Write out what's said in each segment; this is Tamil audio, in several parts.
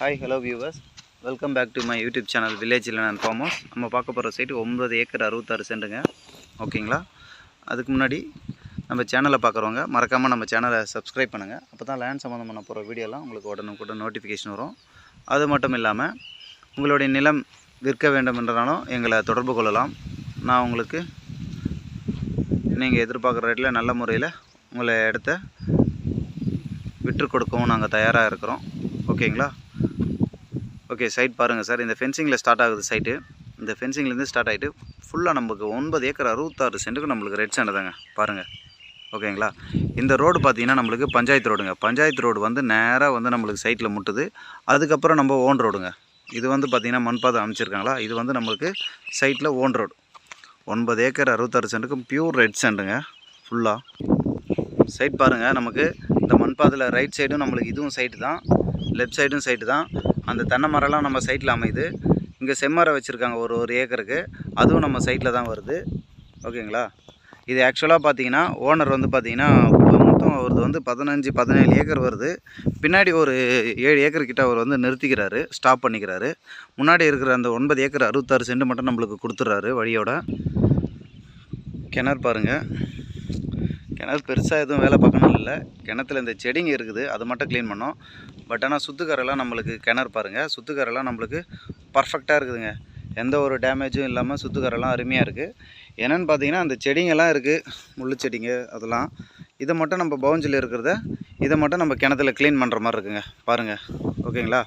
Hi hello viewers welcome back to my YouTube channel வில்லேஜில் நான் ஃபார்மர்ஸ் நம்ம பார்க்க போகிற சைட்டு ஒன்பது ஏக்கர் அறுபத்தாறு சென்ட்டுங்க ஓகேங்களா அதுக்கு முன்னாடி நம்ம சேனலை பார்க்குறவங்க மறக்காமல் நம்ம சேனலை சப்ஸ்கிரைப் பண்ணுங்கள் அப்போ தான் லேண்ட் சம்மந்தமான போகிற வீடியோலாம் உங்களுக்கு உடனுக்குடன் நோட்டிஃபிகேஷன் வரும். அது மட்டும் இல்லாமல் உங்களுடைய நிலம் விற்க வேண்டுமென்றனாலும் எங்களை தொடர்பு கொள்ளலாம். நான் உங்களுக்கு நீங்கள் எதிர்பார்க்குற ரேட்டில் நல்ல முறையில் உங்களை இடத்த விற்று கொடுக்கவும் நாங்கள் தயாராக இருக்கிறோம். ஓகேங்களா ஓகே சைட் பாருங்கள் சார். இந்த ஃபென்சிங்கில் ஸ்டார்ட் ஆகுது சைட்டு இந்த ஃபென்சிங்லேருந்து ஸ்டார்ட் ஆகிட்டு ஃபுல்லாக நமக்கு ஒன்பது ஏக்கர் அறுபத்தாறு சென்ட்டுக்கு நம்மளுக்கு ரெட் சேண்டு தாங்க. பாருங்கள் ஓகேங்களா? இந்த ரோடு பார்த்தீங்கன்னா நம்மளுக்கு பஞ்சாயத்து ரோடுங்க பஞ்சாயத்து ரோடு வந்து நேராக வந்து நம்மளுக்கு சைட்டில் முட்டுது. அதுக்கப்புறம் நம்ம ஓன் ரோடுங்க இது வந்து பார்த்திங்கன்னா மண்பாதை அமைச்சிருக்காங்களா? இது வந்து நம்மளுக்கு சைட்டில் ஓன் ரோடு ஒன்பது ஏக்கர் அறுபத்தாறு சென்ட்டுக்கு பியூர் ரெட் சேண்டுங்க ஃபுல்லாக சைட் பாருங்கள் நமக்கு இந்த மண்பாதையில் ரைட் சைடும் நம்மளுக்கு இதுவும் சைட்டு தான். லெஃப்ட் சைடும் சைட்டு தான். அந்த தென்னை மரம்லாம் நம்ம சைட்டில் அமையுது. இங்கே செம்மரம் வச்சுருக்காங்க ஒரு ஒரு ஏக்கருக்கு. அதுவும் நம்ம சைட்டில் தான் வருது. ஓகேங்களா? இது ஆக்சுவலாக பார்த்தீங்கன்னா ஓனர் வந்து பார்த்தீங்கன்னா மொத்தம் அவரது வந்து பதினஞ்சு பதினேழு ஏக்கர் வருது. பின்னாடி ஒரு ஏழு ஏக்கர் கிட்ட அவர் வந்து நிறுத்திக்கிறாரு ஸ்டாப் பண்ணிக்கிறாரு. முன்னாடி இருக்கிற அந்த ஒன்பது ஏக்கர் அறுபத்தாறு சென்ட் மட்டும் நம்மளுக்கு கொடுத்துட்றாரு வழியோட. கிணறு பாருங்கள் கிணறு பெருசாக எதுவும் வேலை பார்க்கணும் இல்லை. கிணத்துல இந்த செடிங்க இருக்குது அது மட்டும் க்ளீன் பண்ணோம். பட் ஆனால் சுத்துக்கரெல்லாம் நம்மளுக்கு கிணறு பாருங்கள் சுத்துக்கரெல்லாம் நம்மளுக்கு பர்ஃபெக்டாக இருக்குதுங்க. எந்த ஒரு டேமேஜும் இல்லாமல் சுத்துக்கரெல்லாம் அருமையாக இருக்குது என்னென்னு பார்த்தீங்கன்னா அந்த செடிங்கெல்லாம் இருக்குது முள்ளு செடிங்க அதெல்லாம். இதை மட்டும் நம்ம பவுஞ்சில் இருக்கிறத இதை மட்டும் நம்ம கிணத்துல க்ளீன் பண்ணுற மாதிரி இருக்குங்க. பாருங்கள் ஓகேங்களா?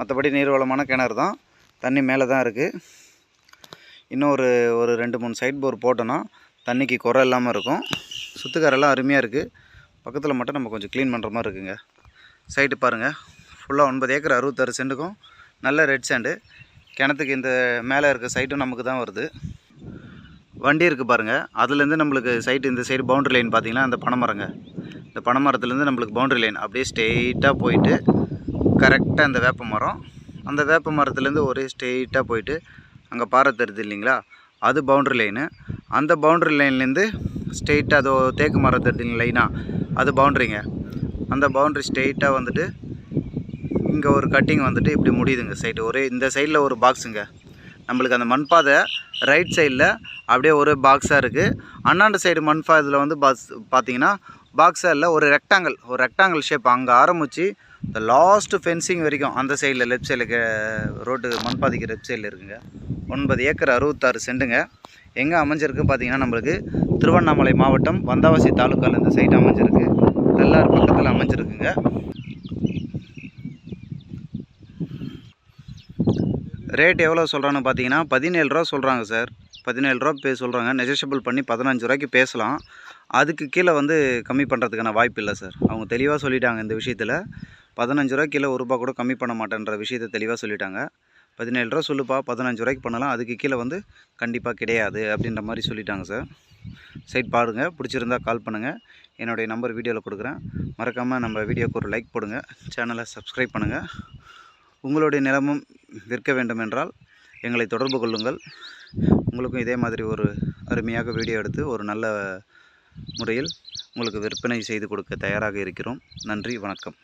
மற்றபடி நீர்வளமான கிணறு தான். தண்ணி மேலே தான் இருக்குது இன்னும் ஒரு ஒரு ரெண்டு மூணு சைட் போர் போட்டோன்னா தண்ணிக்கு குறை இல்லாமல் இருக்கும். சுத்துக்காரெல்லாம் அருமையாக இருக்குது பக்கத்தில் மட்டும் நம்ம கொஞ்சம் க்ளீன் பண்ணுற மாதிரி இருக்குங்க. சைட்டு பாருங்கள் ஃபுல்லாக ஒன்பது ஏக்கர் அறுபத்தாறு சென்டுக்கும் நல்ல ரெட் சாண்டு கிணத்துக்கு இந்த மேலே இருக்க சைட்டும் நமக்கு தான் வருது. வண்டி இருக்குது பாருங்கள் அதுலேருந்து நம்மளுக்கு சைட்டு இந்த சைடு பவுண்ட்ரி லைன் பார்த்திங்கன்னா அந்த பனைமரங்க. இந்த பனைமரத்துலேருந்து நம்மளுக்கு பவுண்ட்ரி லைன் அப்படியே ஸ்ட்ரெயிட்டாக போயிட்டு கரெக்டாக இந்த வேப்ப மரம். அந்த வேப்ப மரத்துலேருந்து ஒரே ஸ்ட்ரெயிட்டாக போயிட்டு அங்கே பாறை தெரியுது இல்லைங்களா? அது பவுண்ட்ரி லைனு அந்த பவுண்ட்ரி லைன்லேருந்து ஸ்ட்ரெயிட்டாக அதோ தேக்கு மரம் தெரியுது லைனாக அது பவுண்ட்ரிங்க. அந்த பவுண்ட்ரி ஸ்ட்ரெயிட்டாக வந்துட்டு இங்கே ஒரு கட்டிங் வந்துட்டு இப்படி முடியுதுங்க சைடு. ஒரே இந்த சைடில் ஒரு பாக்ஸுங்க. நம்மளுக்கு அந்த மண்பாதை ரைட் சைடில் அப்படியே ஒரு பாக்ஸாக இருக்குது அண்ணாண்டு சைடு மண்பாதையில் வந்து பாக்ஸ் பார்த்தீங்கன்னா பாக்ஸாக இல்லை ஒரு ரெக்டாங்கிள் ஒரு ரெக்டாங்கிள் ஷேப் அங்கே ஆரம்பித்து இந்த லாஸ்ட்டு ஃபென்சிங் வரைக்கும் அந்த சைடில் லெஃப்ட் சைடில் ரோட்டு மண்பாதைக்கு லெஃப்ட் சைடில் இருக்குங்க. ஒன்பது ஏக்கர் அறுபத்தாறு சென்ட்டுங்க எங்கே அமைஞ்சிருக்கு பார்த்தீங்கன்னா நம்மளுக்கு திருவண்ணாமலை மாவட்டம் வந்தாவாசி தாலுக்காவில் இந்த சைட் அமைஞ்சிருக்கு. தெல்லார் பக்கத்தில் அமைஞ்சிருக்குங்க. ரேட் எவ்வளோ சொல்கிறான்னு பார்த்தீங்கன்னா பதினேழு ரூபா சொல்கிறாங்க சார். பதினேழு ரூபா பே சொல்கிறாங்க நெஜஷபிள் பண்ணி பதினஞ்சு ரூபாய்க்கு பேசலாம். அதுக்கு கீழே வந்து கம்மி பண்ணுறதுக்கான வாய்ப்பு இல்லை சார். அவங்க தெளிவாக சொல்லிட்டாங்க இந்த விஷயத்தில். பதினஞ்சு ரூபா கீழே ஒரு ரூபா கூட கம்மி பண்ண மாட்டேன்ற விஷயத்தை தெளிவாக சொல்லிட்டாங்க. பதினேழு ரூபா சொல்லுப்பா பதினஞ்சு ரூபாய்க்கு பண்ணலாம். அதுக்கு கீழே வந்து கண்டிப்பாக கிடையாது அப்படின்ற மாதிரி சொல்லிட்டாங்க சார். சைட் பாருங்கள் பிடிச்சிருந்தா கால் பண்ணுங்கள் என்னுடைய நம்பர் வீடியோவில் கொடுக்குறேன். மறக்காமல் நம்ம வீடியோக்கு ஒரு லைக் போடுங்க. சேனலை சப்ஸ்கிரைப் பண்ணுங்கள் உங்களுடைய நிலமும் விற்க வேண்டும் என்றால் எங்களை தொடர்பு கொள்ளுங்கள். உங்களுக்கும் இதே மாதிரி ஒரு அருமையாக வீடியோ எடுத்து ஒரு நல்ல முறையில் உங்களுக்கு விற்பனை செய்து கொடுக்க தயாராக இருக்கிறோம். நன்றி வணக்கம்.